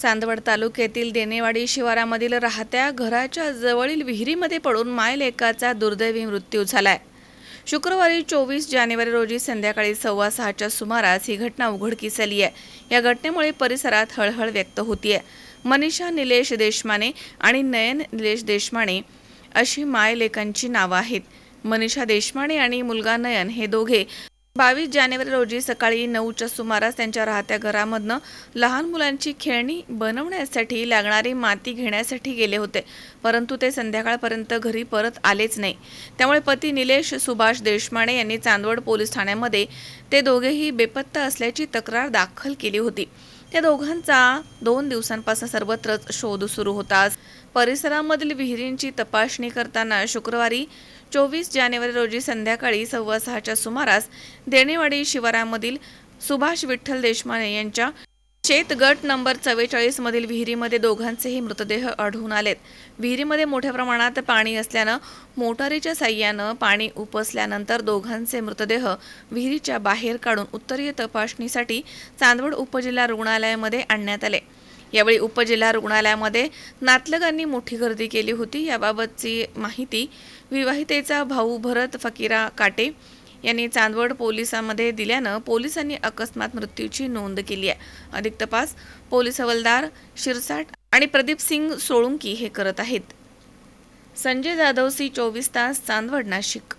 चांदवड तालुक्यातील देनेवाडी शिवारामधील राहत्या घराच्या जवळील विहिरीमध्ये पडून मायलेकाचा दुर्दैवी मृत्यू झालाय. शुक्रवारी चोवीस जानेवारी रोजी संध्याकाळी सव्वा सहाच्या सुमारास ही घटना उघडकीस आली आहे या घटनेमुळे परिसरात हळहळ व्यक्त होतीये. मनीषा निलेश देशमाने आणि नयन निलेश देशमाने अशी मायलेकांची नावं आहेत. मनीषा देशमाने आणि मुलगा नयन हे दोघे बावीस जानेवारी रोजी सकाळी नऊच्या सुमारास त्यांच्या राहत्या घरामधनं लहान मुलांची खेळणी बनवण्यासाठी लागणारी माती घेण्यासाठी गेले होते. परंतु ते संध्याकाळपर्यंत घरी परत आलेच नाही. त्यामुळे पती निलेश सुभाष देशमाने यांनी चांदवड पोलीस ठाण्यामध्ये ते दोघेही बेपत्ता असल्याची तक्रार दाखल केली होती. त्या दोघांचा दोन दिवसांपासून सर्वत्रच शोध सुरू होताच परिसरामधील विहिरींची तपासणी करताना शुक्रवारी चोवीस जानेवारी रोजी संध्याकाळी सव्वा सहाच्या सुमारास देणेवाडी शिवारामधील सुभाष विठ्ठल देशमाने यांच्या शेत गट नंबर चव्वेचाळीस मधील विहिरीमध्ये दोघांचेही मृतदेह आढळून आलेत. विहिरीमध्ये मोठ्या प्रमाणात पाणी असल्यानं मोटारीच्या साह्यानं पाणी उपसल्यानंतर दोघांचे मृतदेह विहिरीच्या बाहेर काढून उत्तरीय तपासणीसाठी चांदवड उपजिल्हा रुग्णालयामध्ये आणण्यात आले. यावेळी उपजिल्हा रुग्णालयामध्ये नातलगांनी मोठी गर्दी केली होती. याबाबतची माहिती विवाहितेचा भाऊ भरत फकीरा काटे यांनी चांदवड पोलिसांमध्ये दिल्यानं पोलिसांनी अकस्मात मृत्यूची नोंद केली आहे. अधिक तपास पोलीस हवालदार शिरसाट आणि प्रदीप सिंग सोळुंकी हे करत आहेत. संजय जाधव सी चोवीस तास चांदवड नाशिक.